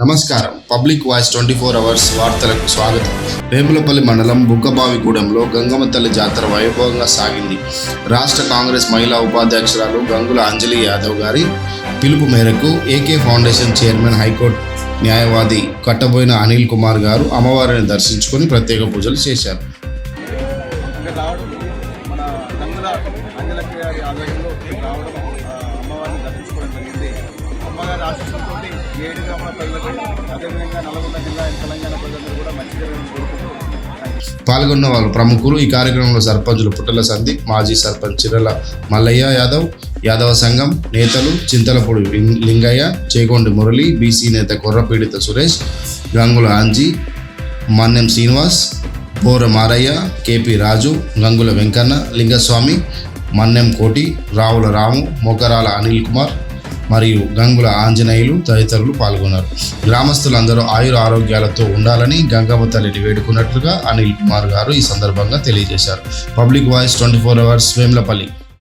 నమస్కారం. Public voice twenty four hours వార్తలకు స్వాగతం. వేములపల్లి మండలం బుగ్గబావిగూడెంలో గంగమ్మ తల్లి జాతర వైభవంగా సాగింది. రాష్ట్ర కాంగ్రెస్ మహిళా ఉపాధ్యక్షురాలు గంగుల అంజలి యాదవ్ గారి పిలుపు మేరకు ఏకే ఫౌండేషన్ చైర్మన్ హైకోర్టు న్యాయవాది కట్టబోయిన అనిల్ కుమార్ గారు అమ్మవారిని దర్శించుకొని ప్రత్యేక పూజలు చేశారు. అమ్మవారిని దర్శించుకోవడం జరిగింది. అమ్మగారి ఏడు గ్రామాల ప్రజలకు అదేవిధంగా నల్గొండ జిల్లా తెలంగాణ ప్రజలందరూ కూడా మంచి జరగాలని కోరుకుంటూ పాల్గొన్న వాళ్ళు ప్రముఖులు ఈ కార్యక్రమంలో సర్పంచులు పుట్టల సందీప్ మాజీ సర్పంచ్ చిరల మల్లయ్య యాదవ్ యాదవ సంఘం నేతలు చింతలపూడి లిం- లింగయ్య చేగొండి మురళి బీసీ నేత కొర్రపీడిత సురేష్ గంగుల ఆంజీ మన్నెం శ్రీనివాస్ బోర మారయ్య కేపీ రాజు గంగుల వెంకన్న లింగస్వామి మన్నెం కోటి రావుల రాము మొకరాల అనిల్ కుమార్ మరియు గంగుల ఆంజనేయులు తదితరులు పాల్గొన్నారు. గ్రామస్తులందరూ ఆయుర ఆరోగ్యాలతో ఉండాలని గంగమ్మ తల్లిని వేడుకున్నట్లుగా అనిల్ కుమార్ గారు ఈ సందర్భంగా తెలియజేశారు. Public voice twenty four hours Vemulapalli.